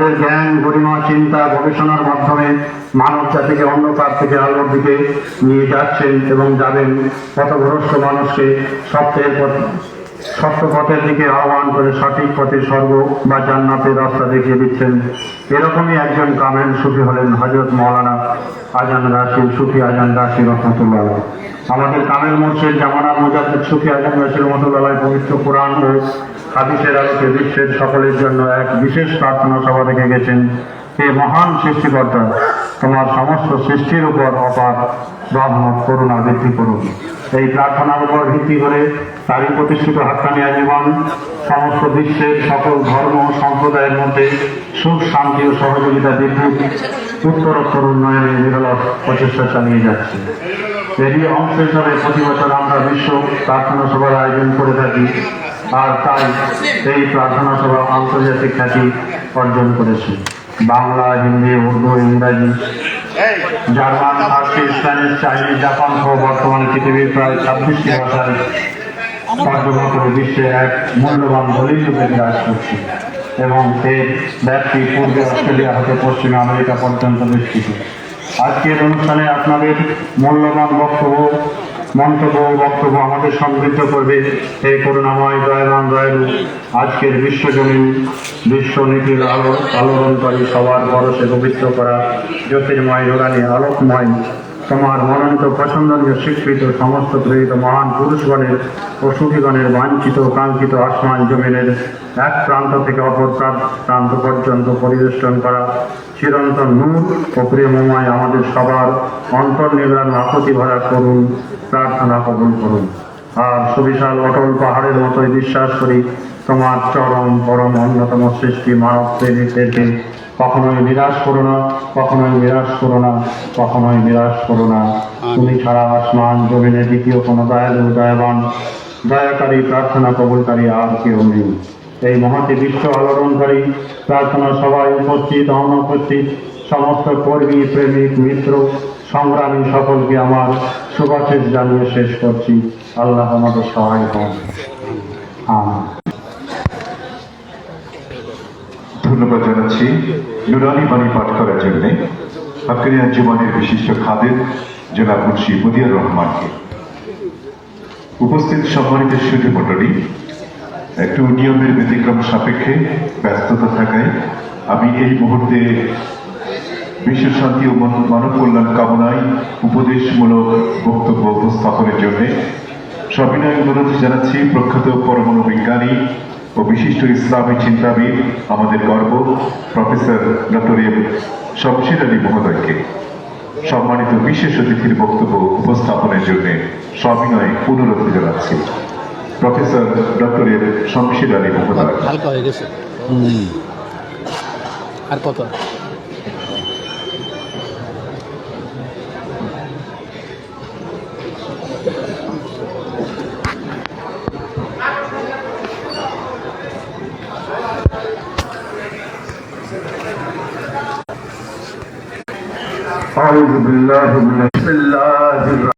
তাদের জ্ঞান, গরিমা, চিন্তা, গবেষণার মাধ্যমে মানব জাতিকে অন্ধকার থেকে আলোর দিকে নিয়ে যাচ্ছেন এবং যাবেন পথভ্রষ্ট মানুষকে সত্যের পথ, সত্য পথের দিকে আহ্বান করে সঠিক পথে স্বর্গ বা জান্নাতের রাস্তা দেখিয়ে দিচ্ছেন। এরকমই একজন কামেল সুফি হলেন হজরত মৌলানা আজান রাশি সুফি আজান রাশি রহমতুল্লাহ। আমাদের কামেল মুর্শিদ জামানার মুজাদ্দিদ সুফি আজান রাশি রহমতুল্লাহ পবিত্র কোরআন ও হাদিসের আলোকে বিশ্বের সকলের জন্য এক বিশেষ প্রার্থনা সভা রেখে গেছেন হে মহান সৃষ্টিকর্তা, তোমার সমস্ত সৃষ্টির উপর অপার রহমত, করুণা বৃদ্ধি করুন। এই প্রার্থনার উপর ভিত্তি করে তারই প্রতিষ্ঠিত হাক্কানি আজীবন সমস্ত বিশ্বের সকল ধর্ম সম্প্রদায়ের মধ্যে সুখ, শান্তি ও সহযোগিতা বৃদ্ধি উত্তরোত্তর উন্নয়নে নিরলস প্রচেষ্টা চালিয়ে যাচ্ছে। এরই অংশ হিসাবে প্রতি বছর আমরা বিশ্ব প্রার্থনা সভার আয়োজন করে থাকি। আর তাই এই প্রার্থনা সভা আন্তর্জাতিক খ্যাতি অর্জন করেছে। বাংলা, হিন্দি, উর্দু, ইংরাজি, German, Farsi, Spanish, Chinese, Japan সহ বর্তমানে পৃথিবীর প্রায় ছাব্বিশটি ভাষায় তর্জমা করে বিশ্বে এক মূল্যবান দলিল রূপে বিরাজ করছে। এবং এর ব্যাপ্তি পূর্বে অস্ট্রেলিয়া হতে পশ্চিমে আমেরিকা পর্যন্ত বিস্তৃত আজকের অনুষ্ঠানে আপনাদের মূল্যবান বক্তব্য, মন্তব্য বক্তব্য আমাদের সমৃদ্ধ করবে এই করুণাময়, দয়াবান দয়ালু আজকের বিশ্বজনীন বিশ্ব নীতির আলো আলোড়নকারী সবার বরসে পবিত্র করা জ্যোতির্ময় নুরানি আলোকময় তোমার মনোনীত পছন্দনীয় স্বীকৃত সমস্ত প্রেরিত মহান পুরুষগণের ও সুখীগণের বাঞ্ছিত কাঙ্ক্ষিত আসমান জমিনের এক প্রান্ত থেকে অপর প্রান্ত- পর্যন্ত পরিবেষ্টন করা। চিরন্তন নূর ও প্রেমময় আমাদের সবার অন্তর্নির্বাণ আকুতি ভরা করুন প্রার্থনা কবুল করুন আর সুবিশাল অটল পাহাড়ের মতোই বিশ্বাস করি, তোমার চরম পরম অন্যতম সৃষ্টি মানব প্রেরিতদেরকে কখনোই নিরাশ করো না কখনোই নিরাশ করো না কখনোই নিরাশ করো না। তুমি ছাড়া আসমান জমিনে দ্বিতীয় কোনো দয়ালু দয়াবান দয়াকারী প্রার্থনা কবুলকারী আর কেউ নেই। এই মহাতি বিশ্ব আলোড়নকারী প্রার্থনা সভায় উপস্থিত অনুপস্থিত সমস্ত কর্মী প্রেমিক মিত্র সংগ্রামী সকলকে আমার শুভাশীষ জানিয়ে শেষ করছি। আল্লাহ আমাদের সহায় হন আমিন। ধন্যবাদ জানাচ্ছি। নুরানি বাণী পাঠ করার জন্য হাক্কানিয়া জীবনের বিশিষ্ট খাদের জনাব মুন্সি মুদিয়ার রহমানকে। উপস্থিত সম্মানিত সুধী মণ্ডলী একটু নিয়মের ব্যতিক্রম সাপেক্ষে ব্যস্ততা থাকায় আমি এই মুহূর্তে বিশ্ব শান্তি ও মান- মানব কল্যাণ কামনায় উপদেশমূলক বক্তব্য উপস্থাপনের জন্য সবিনয় অনুরোধ জানাচ্ছি প্রখ্যাত পরমাণু বিজ্ঞানী ও বিশিষ্ট ইসলামী চিন্তাবিদ আমাদের গর্ব, professor doctor M Shamshir Ali মহোদয়কে। সম্মানিত বিশেষ অতিথির বক্তব্য উপস্থাপনের জন্য সবিনয় অনুরোধ জানাচ্ছি। Professor doctor M Shamshir Ali মহোদয়। হালকা হয়ে গেছে। আর কত? أعوذ بالله من بسم الله